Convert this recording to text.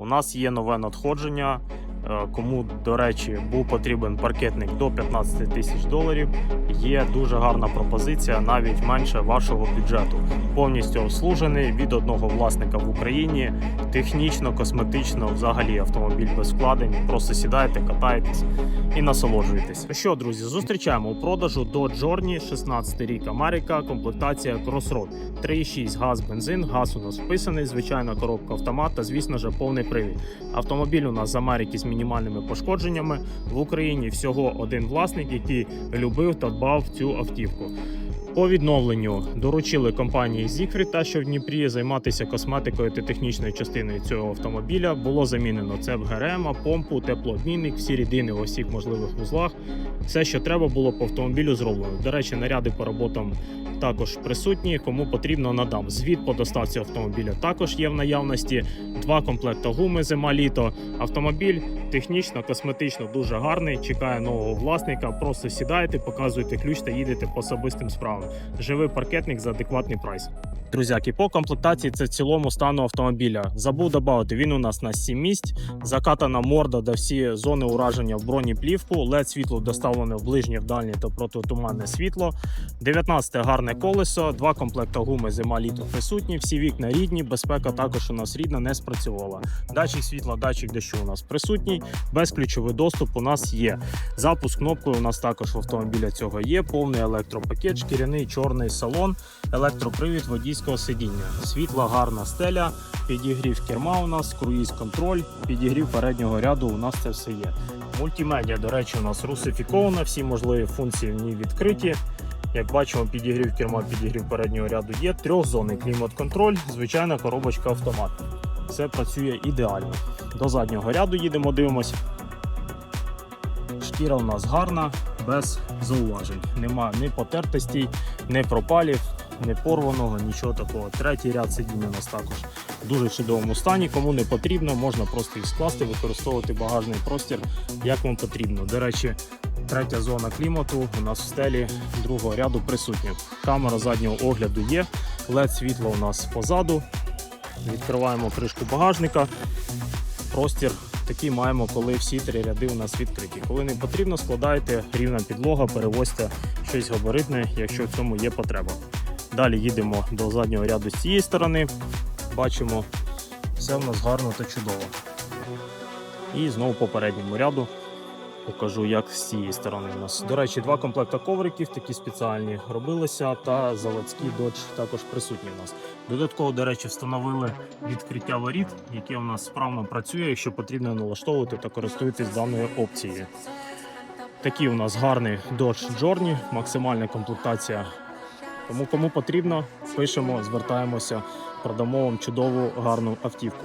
У нас є нове надходження. Е, Кому, до речі, був потрібен паркетник до 15 тисяч доларів, є дуже гарна пропозиція, навіть менше вашого бюджету. Повністю обслужений від одного власника в Україні. Технічно, косметично, взагалі автомобіль без вкладень. Просто сідайте, катайтесь і насолоджуйтесь. Що, друзі, зустрічаємо у продажу до Джорні 16 рік Америка, комплектація Crossroad. 3,6 газ, бензин, газ у нас вписаний, звичайна коробка автомат та, звісно ж, повний привід. Автомобіль у нас з Америки з мінімальними пошкодженнями. В Україні всього один власник, який любив та дбав цю автівку. По відновленню доручили компанії Зігфрід, та що в Дніпрі займатися косметикою та технічною частиною цього автомобіля. Було замінено цеп ГРМ, помпу, теплообмінник, всі рідини у всіх можливих вузлах. Все, що треба було по автомобілю, зроблено. До речі, наряди по роботам також присутні. Кому потрібно, надам. Звіт по доставці автомобіля також є в наявності. Два комплекти гуми зима-літо. Автомобіль технічно, косметично дуже гарний. Чекає нового власника. Просто сідайте, показуєте ключ та їдете по особистим справам. Живий паркетник за адекватний прайс. Друзяки, по комплектації це в цілому стану автомобіля. Забув додати, він у нас на 7 місць, закатана морда, де всі зони ураження в бронеплівку, led світло доставлене в ближнє, в дальнє та протитуманне світло. 19 гарне колесо, два комплекти гуми зима літо присутні, всі вікна рідні, безпека також у нас рідна, не спрацювала. Датчик світла, датчик дощу у нас присутній, безключовий доступ у нас є. Запуск кнопкою у нас також в автомобіля цього є. Повний електропакет, шкіряний чорний салон, електропривід водійського сидіння. Світла гарна стеля, підігрів керма у нас, круїз контроль, підігрів переднього ряду. У нас це все є. Мультимедіа, до речі, у нас русифікована, всі можливі функції в ній відкриті. Як бачимо, підігрів керма, підігрів переднього ряду є. Трьохзонний клімат-контроль, звичайна коробочка автомат. Все працює ідеально. До заднього ряду їдемо, дивимося. Шкіра у нас гарна, без зауважень. Нема ні потертостей, ні пропалів, ні порваного, нічого такого. Третій ряд сидіння у нас також в дуже чудовому стані. Кому не потрібно, можна просто їх скласти, використовувати багажний простір, як вам потрібно. До речі, третя зона клімату у нас в стелі другого ряду присутня. Камера заднього огляду є, led світло у нас позаду. Відкриваємо кришку багажника. Простір такий маємо, коли всі три ряди у нас відкриті. Коли не потрібно, складайте рівна підлога, перевозьте щось габаритне, якщо в цьому є потреба. Далі їдемо до заднього ряду з цієї сторони. Бачимо, все в нас гарно та чудово. І знову по передньому ряду покажу, як з цієї сторони у нас. До речі, два комплекти ковриків, такі спеціальні робилися, та заводський додж також присутні у нас. Додатково, до речі, встановили відкриття воріт, яке у нас справно працює, якщо потрібно налаштовувати та користуйтесь даною опцією. Такий у нас гарний Dodge Journey, максимальна комплектація. Тому кому потрібно, пишемо, звертаємося, продамо вам чудову гарну автівку.